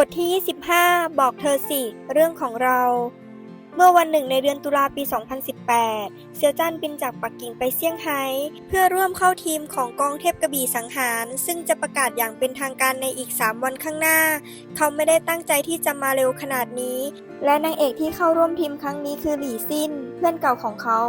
บทที่ 25 บอกเธอสิ เรื่องของเรา เมื่อวันหนึ่งในเดือนตุลาปี 2018 เซียวจ้านบินจากปักกิ่งไปเซี่ยงไฮ้เพื่อร่วมเข้าทีมของกองเทพกระบี่สังหาร ซึ่งจะประกาศอย่างเป็นทางการในอีก 3 วันข้างหน้า เขาไม่ได้ตั้งใจที่จะมาเร็วขนาดนี้ และนางเอกที่เข้าร่วมทีมครั้งนี้คือหลี่ซินเพื่อนเก่าของเขา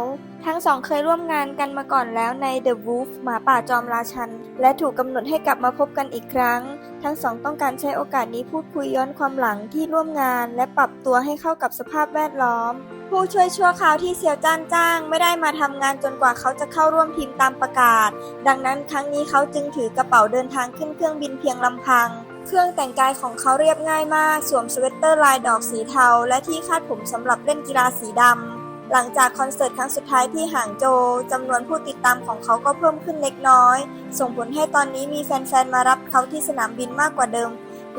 ทั้งสองเคยร่วมงานกันมาก่อนแล้วใน The Wolf หมาป่าจอมราชัน และถูกกำหนดให้กลับมาพบกันอีกครั้ง ทั้งสองต้องการใช้โอกาสนี้พูดคุยย้อนความหลังที่ร่วมงาน และปรับตัวให้เข้ากับสภาพแวดล้อม ผู้ช่วยชั่วคราวที่เซียวจ้านจ้าง ไม่ได้มาทำงานจนกว่าเขาจะเข้าร่วมทีมตามประกาศ ดังนั้นครั้งนี้เขาจึงถือกระเป๋าเดินทางขึ้นเครื่องบินเพียงลำพัง เครื่องแต่งกายของเขาเรียบง่ายมาก สวมสเวตเตอร์ลายดอกสีเทา และที่คาดผมสำหรับเล่นกีฬาสีดำ หลังจากคอนเสิร์ตครั้งสุดท้ายที่หางโจวจำนวนผู้ติดตามของเขาก็เพิ่มขึ้นเล็กน้อย ส่งผลให้ตอนนี้มีแฟนๆ มารับเขาที่สนามบินมากกว่าเดิม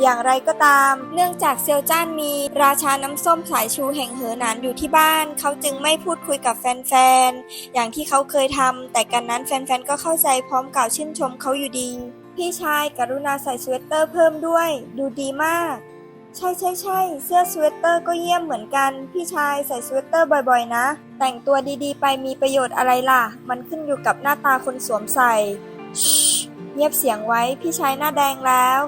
อย่างไรก็ตาม เนื่องจากเซียวจ้านมี ราชาน้ำส้มสายชูแห่งเหอหนานอยู่ที่บ้าน เขาจึงไม่พูดคุยกับแฟนๆ อย่างที่เขาเคยทำ แต่กันนั้นแฟนๆ ก็เข้าใจพร้อมกล่าวชื่นชมเขาอยู่ดี พี่ชายกรุณาใส่สเวตเตอร์เพิ่มด้วย ดูดีมาก ใช่ใช่ใช่เสื้อสเวตเตอร์ก็เยี่ยมเหมือนกัน พี่ชายใส่สเวตเตอร์บ่อยๆ นะ แต่งตัวดีๆ ไปมีประโยชน์อะไรล่ะ มันขึ้นอยู่กับหน้าตาคนสวมใส่เงียบเสียงไว้พี่ชายหน้าแดงแล้ว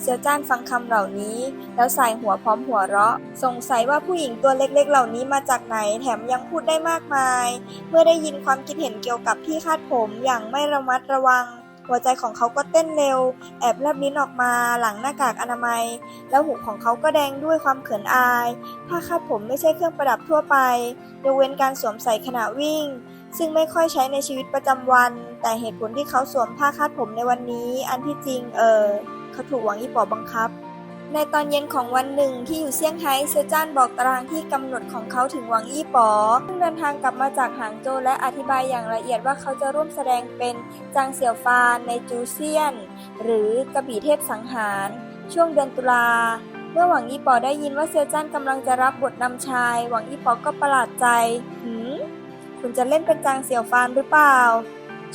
เซียวจ้านฟังคำเหล่านี้ แล้วใส่หัวพร้อมหัวเราะ สงสัยว่าผู้หญิงตัวเล็กๆ เหล่านี้มาจากไหนแถมยังพูดได้มากมาย เมื่อได้ยินความคิดเห็นเกี่ยวกับที่คาดผมอย่างไม่ระมัดระวัง หัวใจของเขาก็เต้นเร็ว แอบลับลิ้นออกมาหลังหน้ากากอนามัย แล้วหูของเขาก็แดงด้วยความเขินอาย ผ้าคาดผมไม่ใช่เครื่องประดับทั่วไปยกเว้นการสวมใส่ขณะวิ่ง ซึ่งไม่ค่อยใช้ในชีวิตประจำวัน แต่เหตุผลที่เขาสวมผ้าคาดผมในวันนี้ อันที่จริงเออเขาถูกหวังยี่ปอบังคับ ในตอนเย็นของวันหนึ่งที่อยู่เซี่ยงไฮ้เซจ้านบอกตารางที่กำหนดของเขาถึงหวังยี่ปอซึ่งเดินทางกลับมาจากหางโจวและอธิบายอย่างละเอียดว่าเขาจะร่วมแสดงเป็นจางเสี่ยวฟานในจูเซียน หรือกระบี่เทพสังหาร ช่วงเดือนตุลาเมื่อหวังยี่ปอได้ยินว่าเซียวจ้านกำลังจะรับบทนำชาย หวังยี่ปอก็ประหลาดใจหืมคุณจะเล่นเป็นจางเสี่ยวฟานหรือเปล่า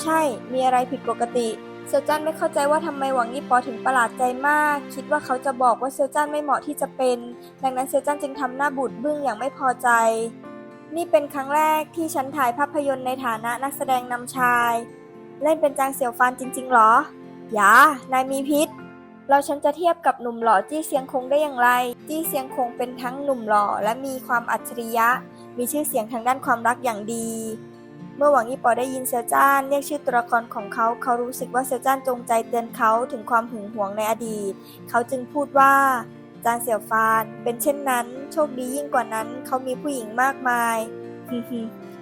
ใช่มีอะไรผิดปกติ เซจ้านไม่เข้าใจว่าทำไมหวังยี่ปอถึงประหลาดใจมาก คิดว่าเขาจะบอกว่าเซจ้านไม่เหมาะที่จะเป็น ดังนั้นเซจ้านจึงทำหน้าบูดบึ้งอย่างไม่พอใจ นี่เป็นครั้งแรกที่ฉันถ่ายภาพยนตร์ในฐานะนักแสดงนำชาย เล่นเป็นจางเสี่ยวฟานจริง ๆ หรอ อย่า นายมีพิษเราฉันจะเทียบกับหนุ่มหล่อจี้เซียงคงได้อย่างไร จี้เซียงคงเป็นทั้งหนุ่มหล่อและมีความอัจฉริยะ มีชื่อเสียงทางด้านความรักอย่างดี มื่อหวังยี่ปอได้ยินเซียวจ้านเรียกชื่อตัวละครของเขา เขารู้สึกว่าเซียวจ้านจงใจเตือนเขาถึงความหึงหวงในอดีต เขาจึงพูดว่า จางเสี่ยวฟาน เป็นเช่นนั้น โชคดียิ่งกว่านั้น เขามีผู้หญิงมากมายฮึฮึ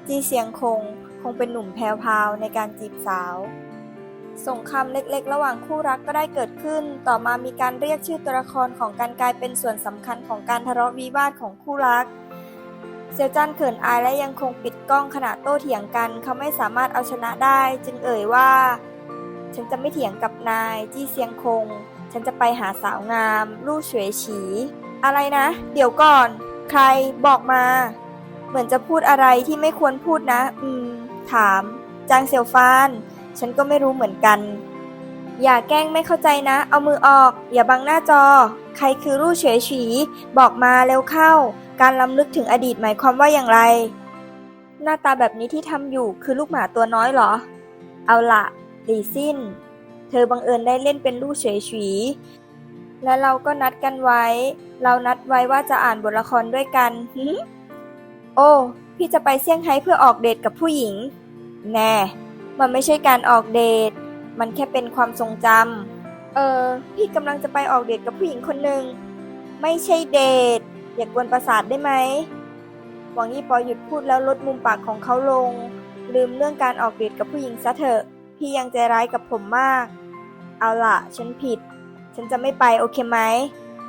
จีเซียงคง คงเป็นหนุ่มแพรวๆในการจีบสาวสงครามเล็กๆ ระหว่างคู่รักก็ได้เกิดขึ้น ต่อมามีการเรียกชื่อตัวละครของการกลายเป็นส่วนสำคัญของการทะเลาะวิวาทของคู่รัก เซียวจันเขินอายและยังคงปิดกล้องขณะโต้เถียงกัน เขาไม่สามารถเอาชนะได้ จึงเอ่ยว่า ฉันจะไม่เถียงกับนาย จี้เซียงคง ฉันจะไปหาสาวงาม ลู่เฉวยฉี อะไรนะ เดี๋ยวก่อน ใครบอกมา เหมือนจะพูดอะไรที่ไม่ควรพูดนะ อืม ถาม จางเสี่ยวฟาน ฉันก็ไม่รู้เหมือนกัน อย่าแกล้งไม่เข้าใจนะ เอามือออก อย่าบังหน้าจอ ใครคือรู่เฉยฉี บอกมาเร็วเข้า การล้ำลึกถึงอดีตหมายความว่าอย่างไร หน้าตาแบบนี้ที่ทำอยู่คือลูกหมาตัวน้อยเหรอ เอาละหลีสิ้น เธอบังเอิญได้เล่นเป็นลู่เฉยฉี และเราก็นัดกันไว้ เรานัดไว้ว่าจะอ่านบทละครด้วยกันหึโอ้ พี่จะไปเซี่ยงไฮ้เพื่อออกเดทกับผู้หญิง แน่ มันไม่ใช่การออกเดท มันแค่เป็นความทรงจำ เออ พี่กำลังจะไปออกเดทกับผู้หญิงคนหนึ่ง ไม่ใช่เดท อย่ากวนประสาทได้ไหม หวังยี่ปอหยุดพูดแล้วลดมุมปากของเขาลง ลืมเรื่องการออกเดทกับผู้หญิงซะเถอะ พี่ยังใจร้ายกับผมมาก เอาล่ะ ฉันผิด ฉันจะไม่ไปโอเคไหม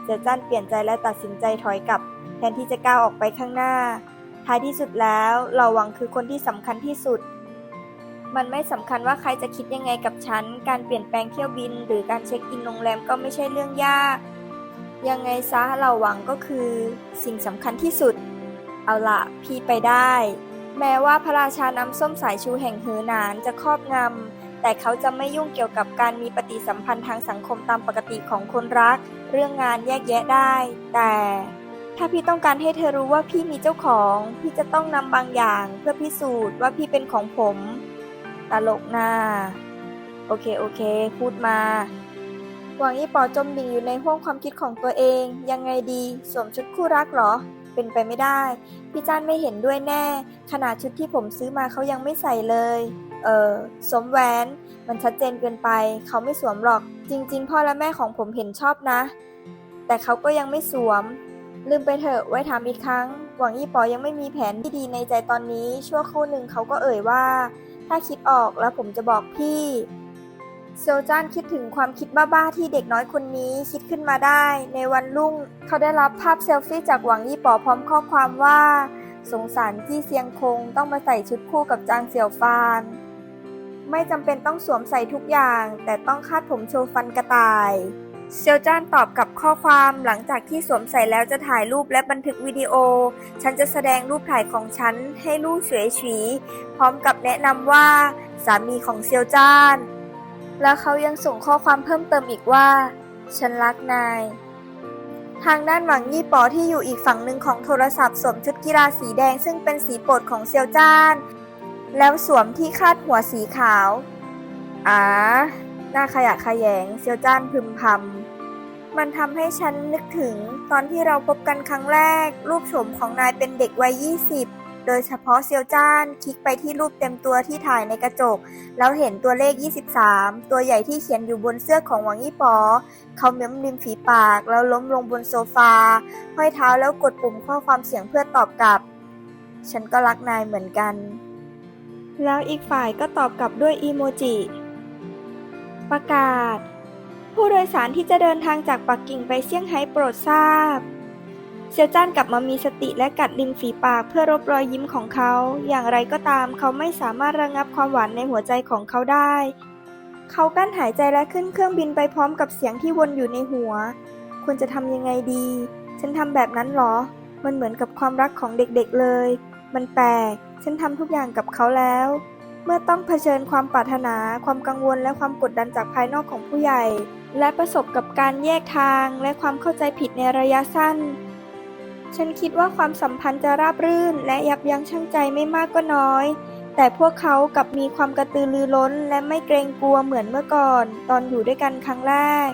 เจอจ้านเปลี่ยนใจและตัดสินใจถอยกลับ แทนที่จะก้าวออกไปข้างหน้า ท้ายที่สุดแล้ว เราหวังคือคนที่สำคัญที่สุด มันไม่สำคัญว่าใครจะคิดยังไงกับฉัน การเปลี่ยนแปลงเที่ยวบิน หรือการเช็คอินโรงแรมก็ไม่ใช่เรื่องยาก ยังไงซะเราหวังก็คือ สิ่งสำคัญที่สุด เอาละพี่ไปได้ แม้ว่าพระราชาน้ำส้มสายชูแห่งเฮอหนานจะครอบงำ แต่เขาจะไม่ยุ่งเกี่ยวกับการมีปฏิสัมพันธ์ทางสังคมตามปกติของคนรัก เรื่องงานแยกแยะได้ แต่ถ้าพี่ต้องการให้เธอรู้ว่าพี่มีเจ้าของ พี่จะต้องนำบางอย่าง เพื่อพิสูจน์ว่าพี่เป็นของผม ตลกนาโอเคโอเค พูดมาหวังยี่ปอจมดิ่งอยู่ในห้วงความคิดของตัวเอง ยังไงดี สวมชุดคู่รักเหรอ เป็นไปไม่ได้ พี่จ้านไม่เห็นด้วยแน่ ขนาดชุดที่ผมซื้อมาเขายังไม่ใส่เลย เออสวมแหวน มันชัดเจนเกินไป เขาไม่สวมหรอก จริง ๆ พ่อและแม่ของผมเห็นชอบนะ แต่เขาก็ยังไม่สวม ลืมไปเถอะไว้ถามอีกครั้ง หวังยี่ปอยังไม่มีแผนที่ดีในใจตอนนี้ ชั่วครู่หนึ่งเขาก็เอ่ยว่า ถ้าคิดออกแล้วผมจะบอกพี่เซลจานคิดถึงความคิดบ้าๆที่เด็กน้อยคนนี้คิดขึ้นมาได้ ในวันรุ่ง เขาได้รับภาพเซลฟี่จากหวังยี่ปอพร้อมข้อความว่า สงสารจี้เซียงคงต้องมาใส่ชุดคู่กับจางเสี่ยวฟาน ไม่จำเป็นต้องสวมใส่ทุกอย่าง แต่ต้องคาดผมโชว์ฟันกระต่าย เซียวจ้านตอบกับข้อความหลังจากที่สวมใส่แล้วจะถ่ายรูปและบันทึกวิดีโอ ฉันจะแสดงรูปถ่ายของฉันให้ลู่เฉวยฉีพร้อมกับแนะนำว่าสามีของเซียวจ้าน แล้วเขายังส่งข้อความเพิ่มเติมอีกว่า ฉันรักนาย ทางด้านหวังยี่ปอที่อยู่อีกฝั่งหนึ่งของโทรศัพท์สวมชุดกีฬาสีแดงซึ่งเป็นสีโปรดของเซียวจ้าน แล้วสวมที่คาดหัวสีขาวอ่า หน้าขยะแขยง เซียวจ้านพึมพำมันทำให้ฉันนึกถึงตอนที่เราพบกันครั้งแรก รูปโฉมของนายเป็นเด็กวัย 20 โดยเฉพาะเซียวจ้านคลิกไปที่รูปเต็มตัวที่ถ่ายในกระจก แล้วเห็นตัวเลข 23 ตัวใหญ่ที่เขียนอยู่บนเสื้อของหวังยี่ปอ เขาเม้มริมฝีปากแล้วล้มลงบนโซฟาห้อยเท้าแล้วกดปุ่มข้อความเสียงเพื่อตอบกลับ ฉันก็รักนายเหมือนกันแล้วอีกฝ่ายก็ตอบกลับด้วยอีโมจิ ประกาศ ผู้โดยสารที่จะเดินทางจากปักกิ่งไปเซี่ยงไฮ้โปรดทราบ เซียวจ้านกลับมามีสติและกัดริมฝีปากเพื่อรบรอยยิ้มของเขา อย่างไรก็ตามเขาไม่สามารถระงับความหวานในหัวใจของเขาได้ เขากั้นหายใจและขึ้นเครื่องบินไปพร้อมกับเสียงที่วนอยู่ในหัว ควรจะทำยังไงดี ฉันทำแบบนั้นเหรอ มันเหมือนกับความรักของเด็กๆเลย มันแปลก ฉันทำทุกอย่างกับเขาแล้ว เมื่อต้องเผชิญความปรารถนา ความกังวล และความกดดันจากภายนอกของผู้ใหญ่ และประสบกับการแยกทาง และความเข้าใจผิดในระยะสั้น ฉันคิดว่าความสัมพันธ์จะราบรื่น และยับยั้งชั่งใจไม่มากก็น้อย แต่พวกเขากลับมีความกระตือรือร้น และไม่เกรงกลัวเหมือนเมื่อก่อน ตอนอยู่ด้วยกันครั้งแรก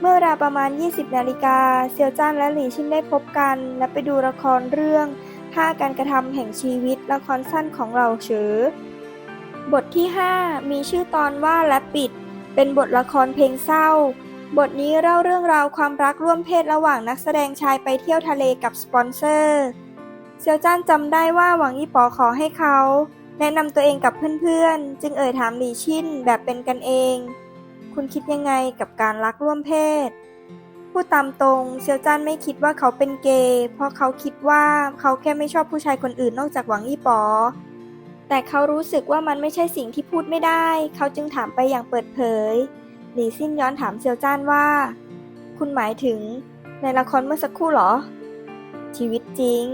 เมื่อเวลาประมาณ 20 นาฬิกาเซียวจ้านและหลี่ชินได้พบกัน และไปดูละครเรื่องห้าการกระทำแห่งชีวิตละครสั้นของเราเฉอ บทที่ 5 มีชื่อตอนว่าและปิด เป็นบทละครเพลงเศร้า บทนี้เล่าเรื่องราวความรักร่วมเพศระหว่างนักแสดงชายไปเที่ยวทะเลกับสปอนเซอร์เซียวจ้านจำได้ว่าหวังยี่ปอขอให้เขา แนะนำตัวเองกับเพื่อนๆ จึงเอ่ยถามหลี่ชินแบบเป็นกันเอง คุณคิดยังไงกับการรักร่วมเพศพูดตามตรงเซียวจ้านไม่คิดว่าเขาเป็นเกย์เพราะเขาคิดว่าเขาแค่ไม่ชอบผู้ชายคนอื่นนอกจากหวังยี่ปอ แต่เขารู้สึกว่ามันไม่ใช่สิ่งที่พูดไม่ได้ เขาจึงถามไปอย่างเปิดเผย หลี่ซินย้อนถามเซียวจ้านว่า คุณหมายถึง ในละครเมื่อสักครู่เหรอ ชีวิตจริง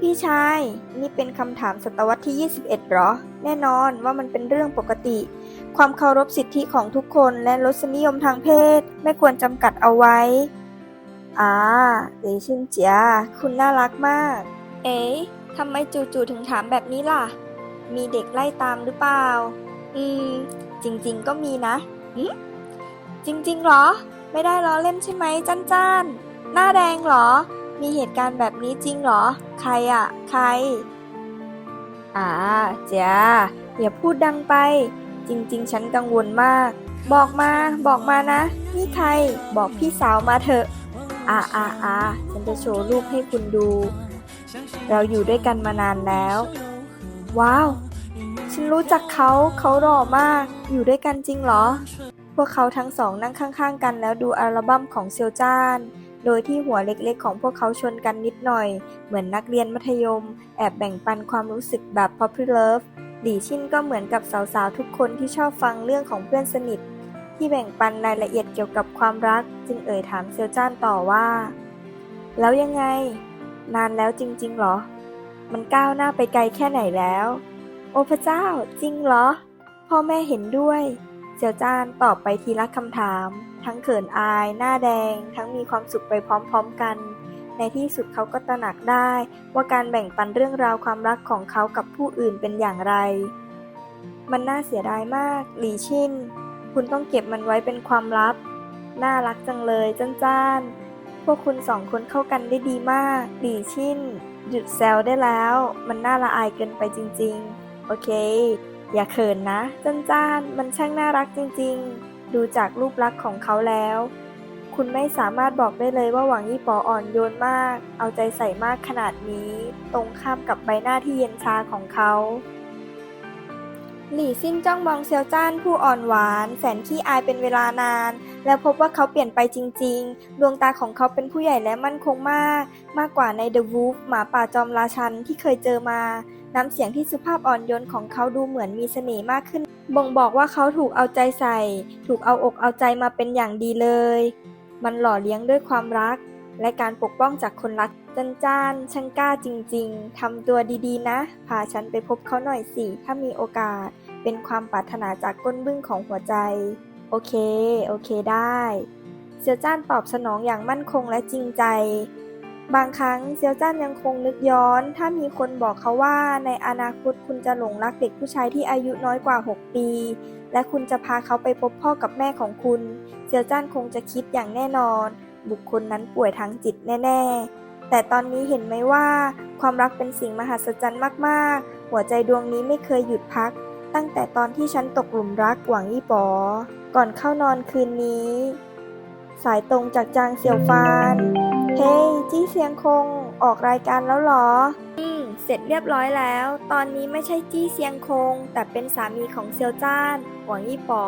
พี่ชาย นี่เป็นคำถามศตวรรษที่ 21เหรอ แน่นอนว่ามันเป็นเรื่องปกติ ความเคารพสิทธิของทุกคนและรสนิยมทางเพศ ไม่ควรจำกัดเอาไว้ อ่าหลี่ชินเจียคุณน่ารักมาก เอ๊ะทำไมจู่ๆถึงถามแบบนี้ล่ะ มีเด็กไล่ตามหรือเปล่า อืม จริง ๆ ก็มีนะหึจริงๆเหรอ ไม่ได้ล้อเล่นใช่ไหมจันจ้านหน้าแดงเหรอ มีเหตุการณ์แบบนี้จริงเหรอ ใครอะใคร อ่าเจ้าอย่าพูดดังไป จริง ๆ ฉันกังวลมาก บอกมา บอกมานะ นี่ใคร บอกพี่สาวมาเถอะ อ่าอ่าอ่าฉันจะโชว์รูปให้คุณดู เราอยู่ด้วยกันมานานแล้ว ว้าว ฉันรู้จักเขาเขาหล่อมาก อยู่ด้วยกันจริงเหรอ พวกเขาทั้งสองนั่งข้างๆ กันแล้วดูอัลบั้มของเซียวจ้าน โดยที่หัวเล็กๆ ของพวกเขาชนกันนิดหน่อย เหมือนนักเรียนมัธยม แอบแบ่งปันความรู้สึกแบบ Poppy Love หลี่ชินก็เหมือนกับสาวๆ ทุกคนที่ชอบฟังเรื่องของเพื่อนสนิท ที่แบ่งปันรายละเอียดเกี่ยวกับความรัก จึงเอ่ยถามเซียวจ้านต่อว่า แล้วยังไง นานแล้วจริงๆเหรอ มันก้าวหน้าไปไกลแค่ไหนแล้ว โอ้พระเจ้าจริงเหรอ พ่อแม่เห็นด้วย เสี่ยวจ้านตอบไปทีละคำถาม ทั้งเขินอาย หน้าแดง ทั้งมีความสุขไปพร้อมๆกัน ในที่สุดเขาก็ตระหนักได้ ว่าการแบ่งปันเรื่องราวความรักของเขากับผู้อื่นเป็นอย่างไร มันน่าเสียดายมาก หลีชินคุณต้องเก็บมันไว้เป็นความลับ น่ารักจังเลยจ้านจ้านๆพวกคุณสองคนเข้ากันได้ดีมาก หลีชิน หยุดแซวได้แล้ว มันน่าละอายเกินไปจริงๆ โอเค อย่าเขินนะจ้านจ้านมันช่างน่ารักจริงๆ ดูจากรูปลักษณ์ของเขาแล้ว คุณไม่สามารถบอกได้เลยว่าหวังยี่ปออ่อนโยนมาก เอาใจใส่มากขนาดนี้ ตรงข้ามกับใบหน้าที่เย็นชาของเขา หลี่ซิ่นจ้องมองเซียวจ้านผู้อ่อนหวาน แสนขี้อายเป็นเวลานาน แล้วพบว่าเขาเปลี่ยนไปจริง ๆ ดวงตาของเขาเป็นผู้ใหญ่และมั่นคงมาก มากกว่าในเดอะวูฟหมาป่าจอมราชันที่เคยเจอมา น้ำเสียงที่สุภาพอ่อนโยนของเขาดูเหมือนมีเสน่ห์มากขึ้น บ่งบอกว่าเขาถูกเอาใจใส่ ถูกเอาอกเอาใจมาเป็นอย่างดีเลย มันหล่อเลี้ยงด้วยความรัก และการปกป้องจากคนรัก จันจ้านช่างกล้าจริง ๆ ทำตัวดีๆ นะ พาฉันไปพบเขาหน่อยสิ ถ้ามีโอกาส เป็นความปรารถนาจากก้นบึ้งของหัวใจ โอเค โอเคได้ เซียวจ้านตอบสนองอย่างมั่นคงและจริงใจ บางครั้งเซียวจ้านยังคงนึกย้อน ถ้ามีคนบอกเขาว่าในอนาคตคุณจะหลงรักเด็กผู้ชายที่อายุน้อยกว่า 6 ปี และคุณจะพาเขาไปพบพ่อกับแม่ของคุณ เซียวจ้านคงจะคิดอย่างแน่นอน บุคคลนั้นป่วยทางจิตแน่ ๆ แต่ตอนนี้เห็นไหมว่า ความรักเป็นสิ่งมหัศจรรย์มากๆ หัวใจดวงนี้ไม่เคยหยุดพัก ตั้งแต่ตอนที่ฉันตกหลุมรักหวังยี่ปอก่อนเข้านอนคืนนี้ สายตรงจากจางเสี่ยวฟาน เฮ้ยจี้เสียงคงออกรายการแล้วหรอ อืม เสร็จเรียบร้อยแล้ว ตอนนี้ไม่ใช่จี้เซียงคง แต่เป็นสามีของเซียวจ้าน หวังยี่ปอ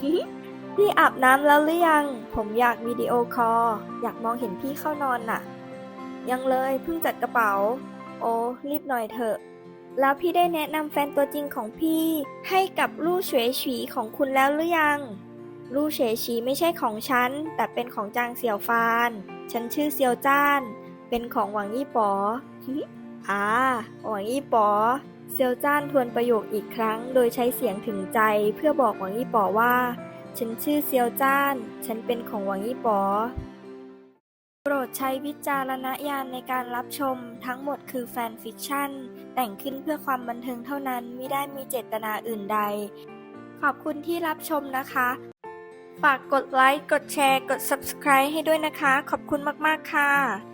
พี่อาบน้ำแล้วหรือยัง ผมอยากวิดีโอคอลอยากมองเห็นพี่เข้านอนน่ะ ยังเลยเพิ่งจัดกระเป๋า โอ้รีบหน่อยเถอะ แล้วพี่ได้แนะนำแฟนตัวจริงของพี่ ให้กับลู่เฉวยฉีของคุณแล้วหรือยัง ลู่เฉวยฉีไม่ใช่ของฉัน แต่เป็นของจางเสี่ยวฟาน ฉันชื่อเซียวจ้าน เป็นของหวังยี่ป๋ออ่าหวังยี่ป๋อเซียวจ้านทวนประโยคอีกครั้ง โดยใช้เสียงถึงใจเพื่อบอกหวังยี่ป๋อว่า ฉันชื่อเซียวจ้าน ฉันเป็นของหวังยี่ป๋อ โปรดใช้วิจารณญาณในการรับชม ทั้งหมดคือแฟนฟิกชั่น แต่งขึ้นเพื่อความบันเทิงเท่านั้นไม่ได้มีเจตนาอื่นใด ขอบคุณที่รับชมนะคะ ฝากกดไลค์ กดแชร์ กด Subscribe ให้ด้วยนะคะ ขอบคุณมาก ๆ ค่ะ